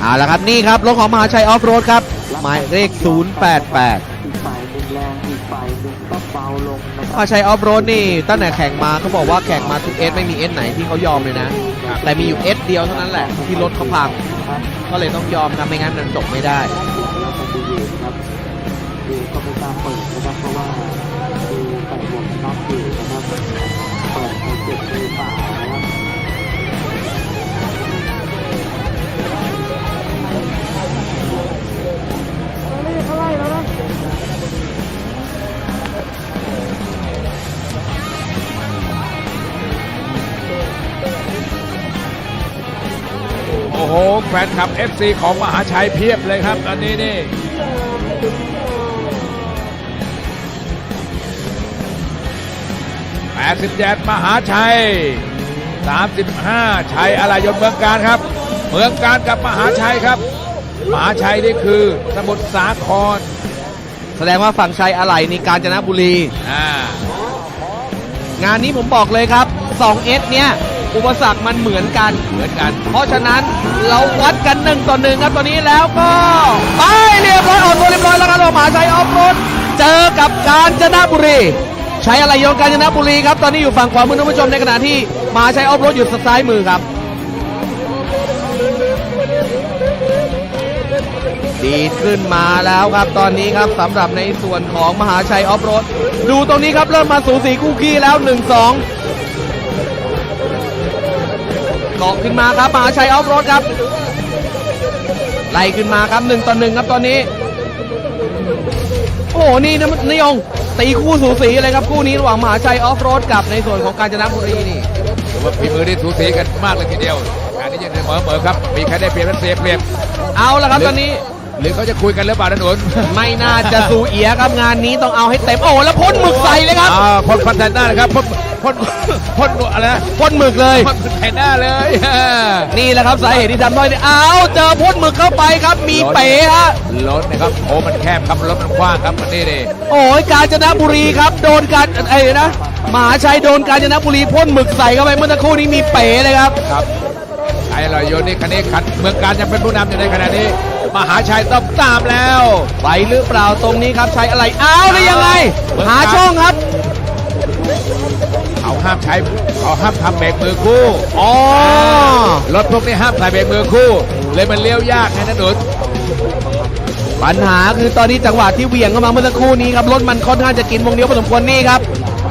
เอาละครับนี่ครับรถของมหาชัยออฟโรดครับหมายเลข 088อีกฝ่ายหนึ่งแรงอีกฝ่ายหนึ่งก็เบาลงนะคมหาชัยออฟโรดนี่ตั้งแต่แข่งมาเขาบอกว่าแข่งมาทุกเอสไม่มีเอสไหนที่เขายอมเลยนะ แต่มีอยู่เอสเดียวเท่านั้นแหละที่รถเขาพังก็เลยต้องยอมครับไม่งั้นมันจบไม่ได้ดูก็ไม่กล้าเปิดนะครับเพราะว่า แฟนคลับ FC ของมหาชัยเพียบเลยครับตอนนี้นี่87มหาชัย35ชัยอะไรยนต์เมืองการครับ เมืองการกับมหาชัยครับ มหาชัยนี่คือสมุทรสาคร แสดงว่าฝั่งชัยอะไหล่นี่กาญจนบุรี อ่างานนี้ผมบอกเลยครับ 2S เนี่ย อุปสรรคมันเหมือนกันเหมือนกัน เพราะฉะนั้นเราวัดกันหนึ่งต่อหนึ่งครับตอนนี้แล้วก็ไปเรียบร้อยออกตัวเรียบร้อยแล้วครับมหาชัยออฟโรดเจอกับกาญจนบุรีใช้อะไรโยนกาญจนบุรีครับตอนนี้อยู่ฝั่งขวามือท่านผู้ชมในขณะที่มหาชัยออฟโรดอยู่ซ้ายมือครับดีขึ้นมาแล้วครับตอนนี้ครับสำหรับในส่วนของมหาชัยออฟโรด ดูตรงนี้ครับเริ่มมาสูสีคู่ขี้แล้ว 1-2 เกาะขึ้นมาครับมหาชัยออฟโรดครับ ไล่ขึ้นมาครับหนึ่งต่อหนึ่งครับตอนนี้ โอ้โหนี่นะนิยงตีคู่สูสีเลยครับคู่นี้ระหว่างมหาชัยออฟโรดกับในส่วนของกาญจนบุรีนี่ถือว่าฝีมือที่สูสีกันมากเลยทีเดียวการนี้ยังเสมอเหมอครับ มีใครได้เปรียบและเสียเปรียบ เอาละครับตอนนี้ หรือเขาจะคุยกันหรือเปล่านะหนุนไม่น่าจะสูเอียครับงานนี้ต้องเอาให้เต็มโอ้โหแล้วพ่นหมึกใส่เลยครับอ่าพ่นฟันแทนหน้าเลยครับพ่นพ่นพ่นอะไรนะพ่นหมึกเลย พ่นแทนหน้าเลยนี่แหละครับสาเหตุที่ทำน้อยเนี่ยเอาเจอพ่นหมึกเข้าไปครับมีเป๋ฮะรถนะครับโอ้มันแคบครับรถมันกว้างครับมันนี่นี่โอ้ยกาญจนบุรีครับโดนการไอ้นะมหาชัยโดนกาญจนบุรีพ่นหมึกใส่เข้าไปเมื่อสักครู่นี้มีเป๋เลยครับครับไอ้เราโยนนี่คันนี้คันเมืองการยังเป็นผู้นำอยู่ในขณะนี้ มหาชัยต้องตามแล้วไปหรือเปล่าตรงนี้ครับใช้อะไรเอาได้ยังไง หาช่องครับเขาห้ามใช้เขาห้ามทำเบรกมือคู่อ๋อรถพวกนี้ห้ามใส่เบรกมือคู่ เลยมันเลี้ยวยากนะนะหนุนปัญหาคือตอนนี้จังหวะที่เหวี่ยงเข้ามาเมื่อสักครู่นี้ครับรถมันค่อนข้างจะกินวงเลี้ยวพอสมควรนี่ครับ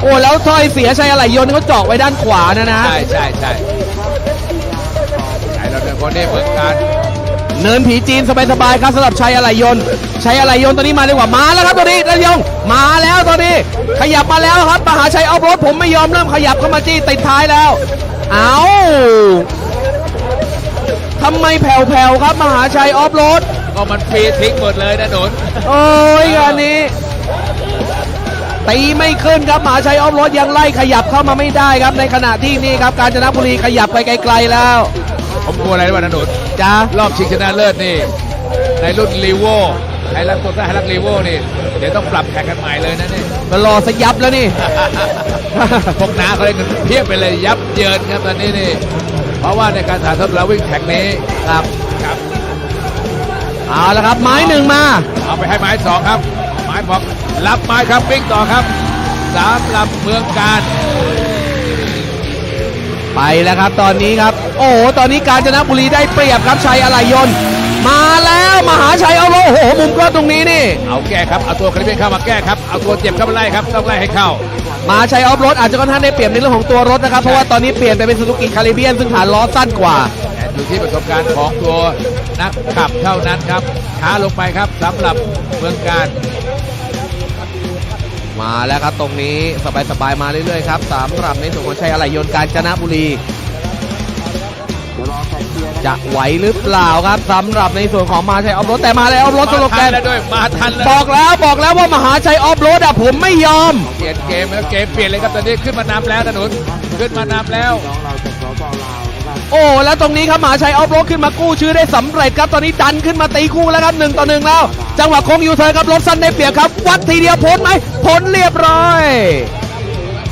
โอ้แล้วถ้อยเสียชัยอะไรยนต์เขาเจาะไว้ด้านขวานะนะใช่ใช่ใช่ไอ้เราเดินคนนี้เมืองการ เนินผีจีนสบายๆครับสำหรับชัยอะไรยนต์ชัยอะไรยนต์ตอนนี้มาเร็วกว่ามาแล้วครับตอนนี้ระยองมาแล้วตอนนี้ ขยับมาแล้วครับมหาชัยเอารถผมไม่ยอมเริ่มขยับเข้ามาจี้ติดท้ายแล้ว เอาทำไมแผ่วๆครับมหาชัยออฟโรดก็มันฟรีทิ้งหมดเลยนะหนุนโอ้ยงานนี้ตีไม่ขึ้นครับมหาชัยออฟโรดยังไล่ขยับเข้ามาไม่ได้ครับในขณะที่นี่ครับกาญจนบุรีขยับไปไกลๆแล้วผม กลัวอะไรรู้ป่ะนะหนุนจ้ารอบชิงชนะเลิศนี่ ในรุ่นรีโวไฮรักตัวไฮรักรีโวนี่ เดี๋ยวต้องปรับแข่งกันใหม่เลยนะนี่ก็รอสยับแล้วนี่ พวกน้าเขาได้เงินเพียบไปเลยยับเยินครับตอนนี้นี่ เพราะว่าในการถ่ายทอดเราวิ่งแข่งนี้ครับครับ เอาละครับ ไม้หนึ่งมา เอาไปให้ไม้สองครับ ไม้บอกรับไม้ครับวิ่งต่อครับสามลำเมืองการ ไปแล้วครับตอนนี้ครับ โอ้โหตอนนี้กาญจนบุรีได้เปรียบครับชัยอะไรยนต์ มาแล้วมหาชัยเอาโลโอ้โหมุมกล้องตรงนี้นี่ เอาแก้ครับเอาตัวคาริเบียนเข้ามาแก้ครับเอาตัวเจ็บเข้ามาไล่ครับต้องไล่ให้เข้ามหาชัยออฟโรดอาจจะค่อนข้างได้เปรียบในเรื่องของตัวรถนะครับเพราะว่าตอนนี้เปลี่ยนไปเป็นซูซูกิคาริเบียนซึ่งฐานล้อสั้นกว่า แต่อยู่ที่ประสบการณ์ของตัวนักขับเท่านั้นครับช้าลงไปครับสำหรับเมืองการ มาแล้วครับตรงนี้สบายๆมาเรื่อยๆครับสำหรับในส่วนของชัยอะไรยนต์กาญจนบุรีเดี๋ยวรอแฟนเชียร์นะจะไหวหรือเปล่าครับสำหรับในส่วนของมหาชัยออฟโรดแต่มาแล้วออฟโรดสโลแกมานทันแล้วด้วยมาทันแล้วบอกแล้วบอกแล้วว่ามหาชัยออฟโรดอะผมไม่ยอม เปลี่ยนเกมแล้วเกมเปลี่ยนเลยครับตอนนี้ขึ้นมานำแล้วถนนขึ้นมานำแล้ว โอ้แล้วตรงนี้ครับหมาชัยออฟโรดขึ้นมากู้ชื่อได้สำเร็จครับตอนนี้ดันขึ้นมาตีคู่แล้วครับหนึ่งต่อหนึ่งแล้ว จังหวะโค้งยูเทิร์นครับรถสั้นได้เปรียบครับ วัดทีเดียวพ้นไหมพ้นเรียบร้อย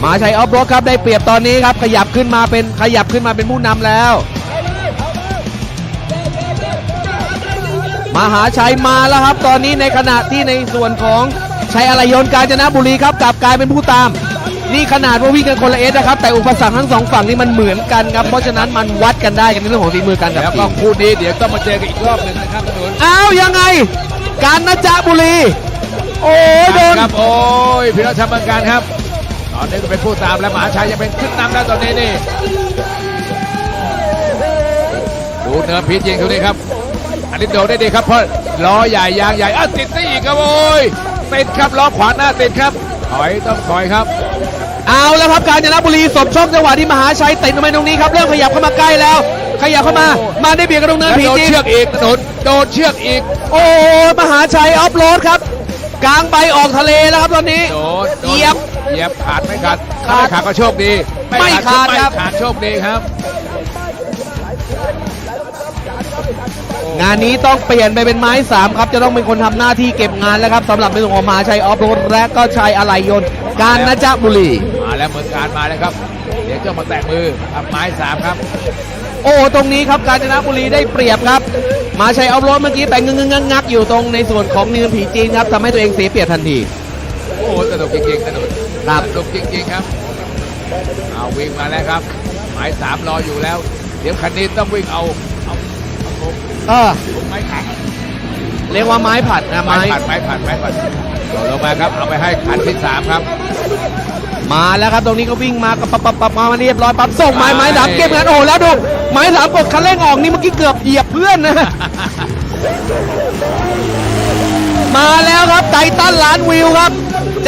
หมาชัยออฟโรดครับได้เปรียบตอนนี้ครับขยับขึ้นมาเป็นขยับขึ้นมาเป็นผู้นำแล้วมหาชัยมาแล้วครับ ตอนนี้ในขณะที่ในส่วนของชัยอารยนกาญจนบุรีครับกลับกลายเป็นผู้ตาม นี่ขนาดว่าวิ่งกันคนละเอสนะครับ แต่อุปสรรคทั้งสองฝั่งนี่มันเหมือนกันครับ เพราะฉะนั้นมันวัดกันได้กันในเรื่องของฝีมือการขับแล้วขี่ก็คู่นี้เดี๋ยวต้องมาเจอกันอีกรอบหนึ่งนะครับถนนอ้าวยังไง การนจบุรี โอ้ยโดน ครับโอ้ยพี่น้องชาวเมืองการครับ ตอนนี้ก็เป็นผู้ตามและมหาชัยยังเป็นขึ้นนำแล้วตอนนี้นี่ดูเนินพีจริงตรงนี้ครับอันนี้โดนได้ดีครับเพราะล้อใหญ่ยางใหญ่อ้าวติดได้อีกครับโอ้ยติดครับล้อขวาหน้าติดครับถอยต้องถอยครับ เอาแล้วครับการจนบุรีสบช่องจังหวะที่มหาชัยติดลงไปตรงนี้ครับเริ่มขยับเข้ามาใกล้แล้ว ขยับเข้ามามาได้เบียดกันตรงเนินแล้วผีโดนจริงเชือกอีกถนนโดนเชือกอีก โอ้ยมหาชัยออฟโรดครับกลางใบออกทะเลแล้วครับตอนนี้โดนโดนเหยียบ เหยียบขาดไม่ขาดขาดไม่ขาดก็โชคดีไม่ขาดไม่ครับ ขาดโชคดีครับ งานนี้ต้องเปลี่ยนไปเป็นไม้สามครับ จะต้องเป็นคนทำหน้าที่เก็บงานแล้วครับสำหรับในส่วนของมหาชัยออฟโรดและก็ชัยอะไหล่ยนต์การนจบุรีมา แล้วเมืองการมาแล้วครับเดี๋ยวจะมาแตะมือทำไม้สามครับ โอ้ตรงนี้ครับกาญจนบุรีได้เปรียบครับมหาชัยออฟโรดเมื่อกี้ไปงึงงงักๆอยู่ตรงในส่วนของเนินผีจีนครับทำให้ตัวเองเสียเปรียบทันทีโอ้โหสนุกจริงๆสนุกครับสนุกจริงๆครับเอาวิ่งมาแล้วครับ หมายสามรออยู่แล้ว เดี๋ยวคันนี้ต้องวิ่งเอาเอาเอาลงเออลงไม้ขัดเรียกว่าไม้ผัดนะไม้ไม้ขัดไม้ขัดไม้ขัดโดดลงมาครับเอาไปให้ขันที่สามครับ มาแล้วครับตรงนี้ก็วิ่งมากับปับปับปับมาเรียบร้อยปั๊บส่งไม้ไปไม้สามเก็บงานโอ้แล้วดูไม้สามกดคันเร่งออกนี่เมื่อกี้เกือบเหยียบเพื่อนนะมาแล้วครับไททันล้านวิวครับ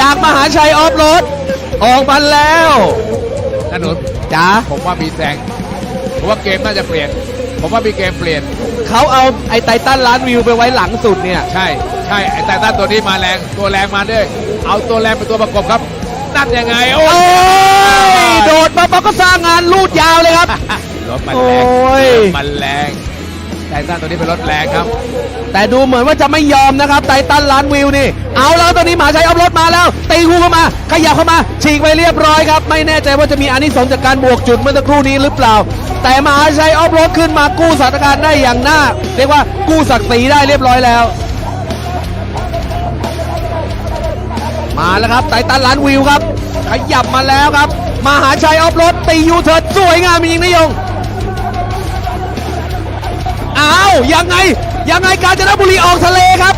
จากมหาชัยออฟโรดออกมาแล้วถนนจ๋าผมว่ามีแซงผมว่าเกมน่าจะเปลี่ยน ผมว่ามีเกมเปลี่ยนเขาเอาไอ้ไททันล้านวิวไปไว้หลังสุดเนี่ย ใช่ใช่ไอ้แต่ต้านตัวนี้มาแรงตัวแรงมาด้วย เอาตัวแรงเป็นตัวประกบครับ นั่นยังไง โอ้โอ้ยยโดดมาปั๊บก็สร้างงานลูดยาวเลยครับ รถมันแรงโอ้ย รถมันแรงไททันตัวนี้เป็นรถแรงครับ แต่ดูเหมือนว่าจะไม่ยอมนะครับไททันล้านวิวนี่ เอาแล้วตอนนี้หมาชัยเอารถมาแล้วตีคู่เข้ามาขยับเข้ามา ฉีกไปเรียบร้อยครับ ไม่แน่ใจว่าจะมีอานิสงส์จากการบวกจุดเมื่อสักครู่นี้หรือเปล่า แต่มหาชัยออฟโรดขึ้นมากู้สถานการณ์ได้อย่างน่า เรียกว่ากู้ศักดิ์ศรีได้เรียบร้อยแล้ว มาแล้วครับไตตันล้านวิวครับ ขยับมาแล้วครับมหาชัยออฟโรดตียูเทิร์ดสวยงามจริงนะยงอ้าวยังไงยังไงกาญจนบุรีออกทะเลครับ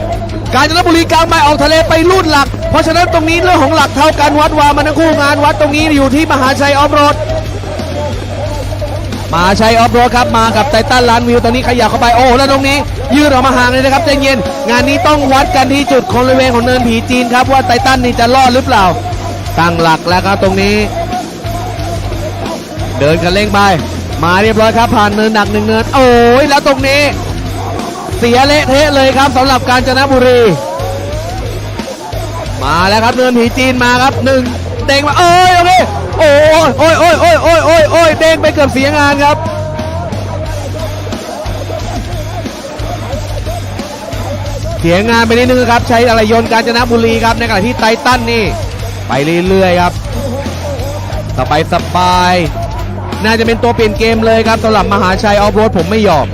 กาญจนบุรีกลางไมออกทะเลไปลูดหลัก เพราะฉะนั้นตรงนี้เรื่องของหลักเท่ากันวัดวามันทั้งคู่งานวัดตรงนี้อยู่ที่มหาชัยออฟโรด มหาชัยออฟโรดครับมากับไททันล้านวิวตอนนี้ขยับเข้าไปโอ้แล้วตรงนี้ ยืดออกมาห่างเลยนะครับใจเย็น งานนี้ต้องวัดกันที่จุดของบริเวณของเนินผีจีนครับว่าไททันนี่จะรอดหรือเปล่า ตั้งหลักแล้วครับตรงนี้ เดินกันเร่งไป มาเรียบร้อยครับ ผ่านเนินหนักหนึ่งเนิน โอ้ยแล้วตรงนี้ เสียเละเทะเลยครับสำหรับกาญจนบุรี มาแล้วครับเนินผีจีนมาครับหนึ่งเด้งมาเอ้ยโอเคโอ้ยโอ้ยโอ้ยโอ้ยโอ้ยโอ้ย กือบเสียงานครับ เสียงานไปนิดนึงครับ ใช้อะไรยนต์การจนบุรีครับในขณะที่ไททันนี่ ไปเรื่อยๆครับสบายสบาย น่าจะเป็นตัวเปลี่ยนเกมเลยครับสำหรับมหาชัยออฟโรดผมไม่ยอม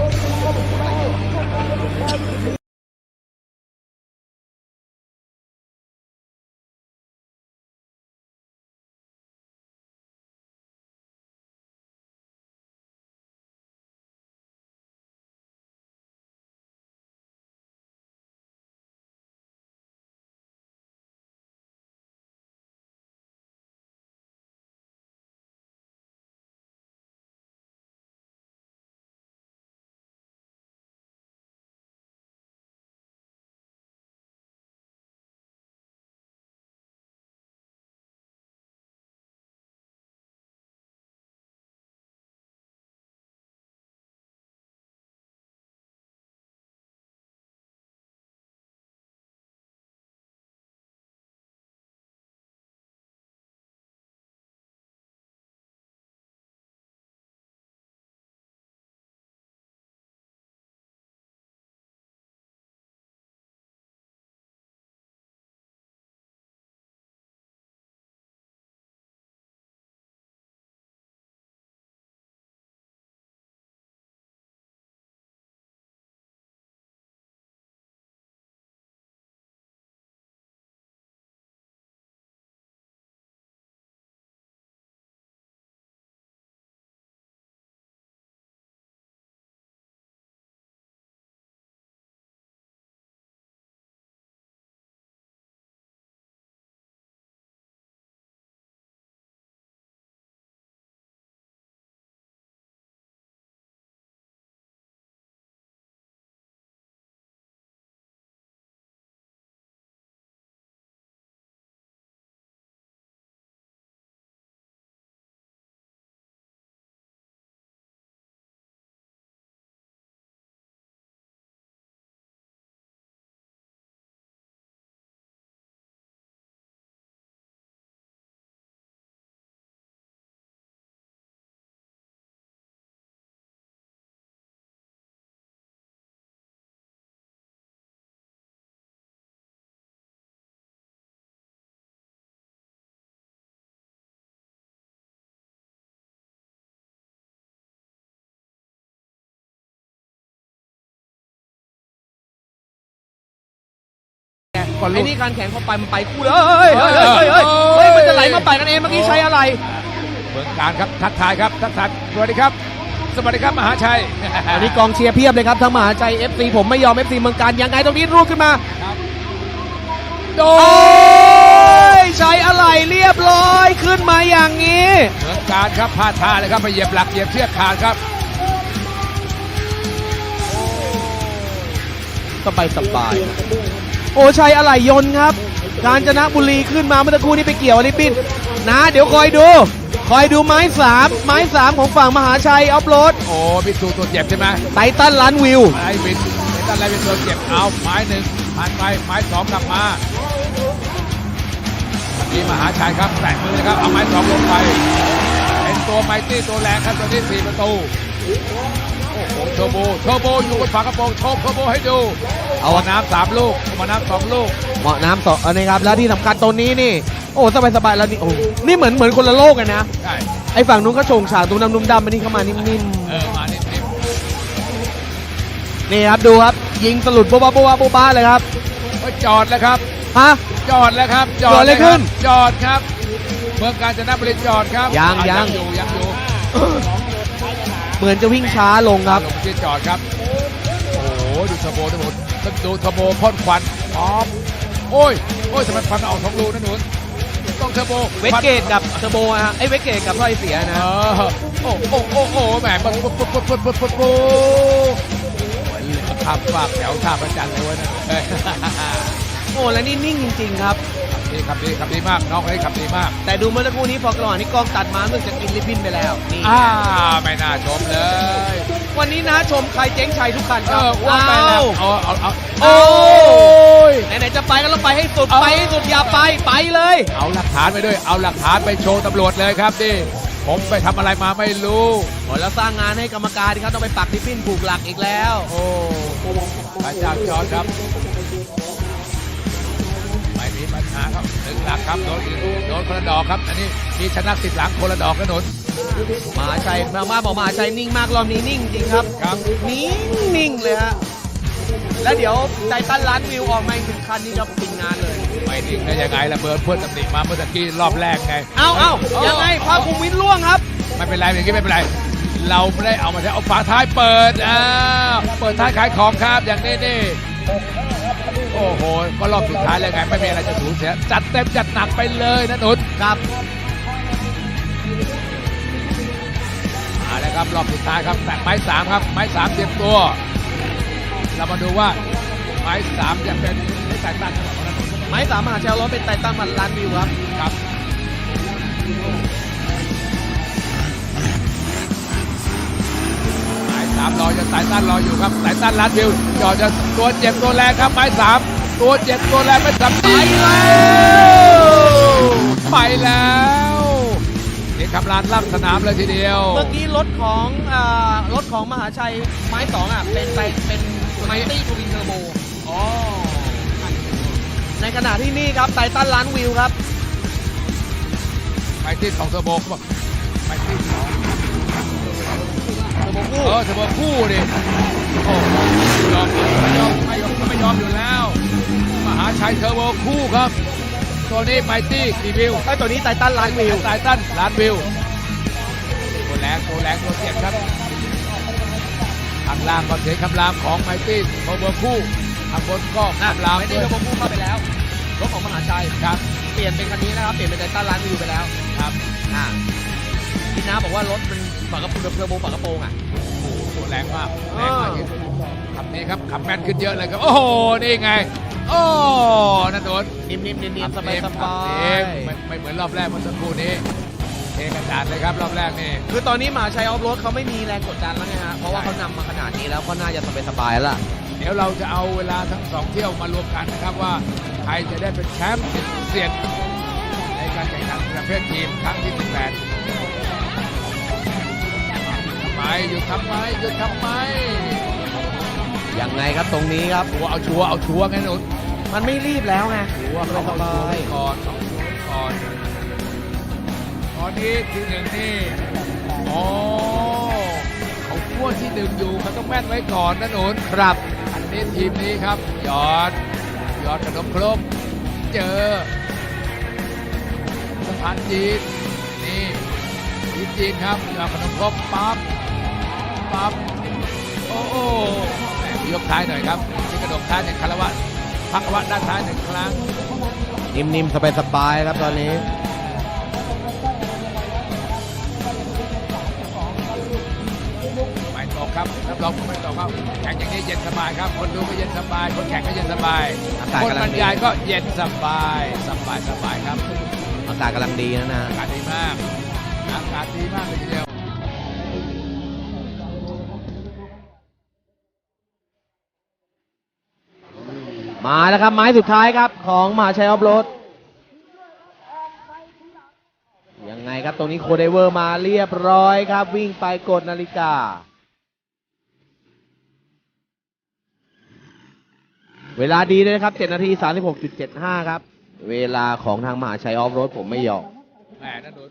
ก็ไอ้ลุ้นนี่การแข่งเข้าไปมันไปคู่เลยเฮ้ยเฮ้ยเฮ้ยเฮ้ยเฮ้ยมันจะไหลมาไปกันเองเมื่อกี้ใช้อะไรเมืองการครับทักทายครับทักทายสวัสดีครับ สวัสดีครับมหาชัยอันนี้กองเชียร์เพียบเลยครับทั้งมหาชัย FC ผมไม่ยอม FC เมืองการยังไงตรงนี้รูดขึ้นมาโดโอ้นยใช้อะไรเรียบร้อยขึ้นมาอย่างนี้เมืองการครับพลาดท่าเลยครับไปเหยียบหลักเหยียบเชือกขาดครับสบายสบาย โอ้ชัยอะไรยนต์ครับ กาญจนบุรีขึ้นมาเมื่อสักครู่นี้ไปเกี่ยวอลิปินนะเดี๋ยวคอยดู คอยดูไม้สามไม้สามของฝั่งมหาชัยออฟโรดโอ้พิสูจน์ตัวเจ็บใช่ไหมไททันล้านวิว ไอ้วินไอ้ตั้นไรเป็นตัวเจ็บเอาไม้หนึ่งผ่านไปไม้สองกลับมามีมหาชัยครับแตะมือนะครับเอาไม้สองลงไปเป็นตัวไมตี้ตัวแรงครับตัวนี้สี่ประตู โอ้โหโชโบโชโบอยู่บนฝากระโปรงโชว์โชโบให้ดูเอาน้ำสามลูกเอาน้ำสองลูกเหมาะน้ำสองอันนี้ครับแล้วที่สำคัญตัวนี้นี่ โอ้สบายสบายแล้วนี่โอ้นี่เหมือนเหมือนคนละโลกกันนะใช่ไอ้ฝั่งนู้นก็โฉงฉากตุ้มดำนุ่มดำอันนี้เข้ามานิ่มเออมานิดนิดๆนี่ครับดูครับยิงสลุดโบ๊ะบ้าโบ๊ะบ้าโบ๊ะบ้าเลยครับจอดแล้วครับฮะจอดแล้วครับเกิดเลยคบขึ้นจอดครับเมืองการจนบุรีจอดครับยังยังอยู่ยังอยู่ เหมือนจะวิ่งช้าลงครับลงที่จอดครับ โอ้โห ดูเทอร์โบทั้งหมดดูเทอร์โบพ่นควันพร้อมโอ้ย โอ้ยทำไมควันออกสองรูนะหนุนต้องเทอร์โบเวสเกตกับเทอร์โบอะฮะไอ้เวสเกตกับถ้อเสียนะโอ้โอ้โอ้โอ้แหมปุ๊บปุ๊บปุ๊บปุ๊บปุ๊บปุ๊บปุ๊บขับฝากแถวท่าประจันเลยวะนะเฮ้ยโอ้แล้วนี่นิ่งจริง ๆ ครับ นี่ขับดีขับดีมากน้องคนนี้ขับดีมาก แต่ดูเมื่อสักครู่นี้พอกระหว่างนี้กล้องตัดมาเมื่อจะกินลิปบินไปแล้วนี่อ่าไม่น่าชมเลย วันนี้นะชมใครเจ๊งชัยทุกคันเอครับอว่าไปแล้วเอาเอาเอาโอ้ย ไหนๆจะไปก็ต้องไปให้สุดเอา ไปให้สุดอย่าไปไปเลย เอาหลักฐานไปด้วย เอาหลักฐานไปโชว์ตำรวจเลยครับดิผมไปทำอะไรมาไม่รู้ โอ้แล้วสร้างงานให้กรรมการที่เขาต้องไปปักลิปบินผูกหลักอีกแล้ว โอ้พระเจ้าจอร์จครับไม่มีปัญหาครับถึงหลักครับโดนโดนคนละดอกครับ อันนี้มีชนะติดหลังคนละดอกนะหนุนมหาชัยมามาบอกมหาชัยนิ่งมากรอบนี้นิ่งจริงครับครับนิ่งนิ่งเลยฮะแล้วเดี๋ยวไททันล้านวิวออกมาอีกหนึ่งคันนี้จะปิดงานเลย ไม่นิ่งได้ยังไงละเบิร์ดเพื่อนตำหนิมาเมื่อตะกี้รอบแรกไง เอาเอายังไงภาคภูมิวินล่วงครับไม่เป็นไรอย่างนี้ไม่เป็นไรเราไม่ได้เอามาใช้เอาฝาท้ายเปิดอ้าวเปิดท้ายขายของครับอย่างนี้นี่ โอ้โห ก็รอบสุดท้ายแล้วไง ไม่มีอะไรจะสูญเสีย จัดเต็มจัดหนักไปเลยนะหนุนครับเอาละครับรอบสุดท้ายครับแตะไม้สามครับ ไม้สามเตรียมตัว เรามาดูว่าไม้สามจะเป็นไม่แตกต่างกันหรอกนะไม้สามมหาชัยร้อนเป็นไททันพันล้านวิวครับครับามรอจะสายต้านรออยู่ครับสายต้านลัดวิวจอดจะตัวเจ็บตัวแรงครับไม้สามตัวเจ็บตัวแรงไม่สำไปแล้วไปแล้วนี่คำรานล่ำสนามเลยทีเดียว เมื่อกี้รถของอ่ารถของมหาชัยไม้สองอะเป็นไปเป็นไมตี้ทูวินเทอร์โบอ๋อในขณะที่นี่ครับไททันล้านวิวครับ ไปที่ของเทอร์โบเขาบอกไปที่สองเทอร์โบคู่เออเทอร์โบคู่ดิโอ้โหยอมไม่ยอมไม่ยอมไม่ยอมอยู่แล้ว มหาชัยเทอร์โบคู่ครับ ตัวนี้ไมตี้กี่วิวไอ้ตัวนี้ไททันล้านวิวสายตั้นล้านวิวตัวแรงตัวแรงตัวเจ็บครับข้างล่างก็เสียงคำรามของไมตี้เทอร์โบคู่ข้างบนก็อะคำรามไม่ได้ด้วยเทอร์โบคู่เข้าไปแล้วรถของมหาชัยครับ เปลี่ยนเป็นคันนี้นะครับ เปลี่ยนเป็นไททันล้านวิวไปแล้วครับอ่าพี่น้าบอกว่ารถมัน ฝากระโปรงเทอร์โบฝากระโปรงอะตัวแรงมากแรงมากจริงขับนี้ครับขับแม่นขึ้นเยอะเลยครับ โอ้โห นี่ไง โอ้นั่นโดนนิ่มๆเนียนๆสขับายเองสขับาเอยงไม่ไม่เหมือนรอบแรกเมื่อสักครู่นี้เทกระจาดเลยครับรอบแรกนี่ คือตอนนี้มหาชัยออฟโรดเขาไม่มีแรงกดดันแล้วไงฮะ เพราะว่าเขานำมาขนาดนี้แล้วก็น่าจะสบายสบายๆแล้วล่ะ เดี๋ยวเราจะเอาเวลาทั้งสองเที่ยวมารวมกันนะครับว่าใครจะได้เป็นแชมป์เสียนในการแข่งขันประเภททีมครั้งที่18ทำ ไมหยุดทำไมหยุดทำไมยังไงครับตรงนี้ครับชัวร์เอาชัวร์เอาชัวร์ไงหนุนมันไม่รีบแล้วไงชัวร์สเขาบาเอาชัวร์ยไว้ก่อนเอาชัวร์ไว้ก่อนตอนนี้ที่หนึ่งนี่อ๋อเขาขั้วที่หนึ่งอยู่เขาต้องแม่นไว้ก่อนนะหนุนครับอันนี้ทีมนี้ครับยอดยดอนขนมครกเจอสะพานจีนนี่จีนจีนครับยอดขนมครกปั๊บ ปั๊บโอ้โหแหมยกท้ายหน่อยครับที่กระดกท้ายในคารวะพักวะด้านท้ายหนึ่งครั้ง นิ่มๆ สบายๆครับตอนนี้ไม่ตกครับรับรองไม่ตกครับแข่งอย่างนี้เย็นสบายครับ คนดูก็เย็นสบาย คนแข่งก็เย็นสบายอากาศคนกำลับงรดีรยายก็เย็นสบายสบายสบายครับ อากาศกำลังดีนะนะ อากาศดีมาก อากาศดีมากเลยทีเดียว มาแล้วครับไม้สุดท้ายครับของมหาชัยออฟโรดยังไงครับตรงนี้โคเดเวอร์มาเรียบร้อยครับ วิ่งไปกดนาฬิกา เวลาดีเลยนะครับ 7 นาที 36.75 ครับ เวลาของทางมหาชัยออฟโรดผมไม่ยอมแหมนั่นโดน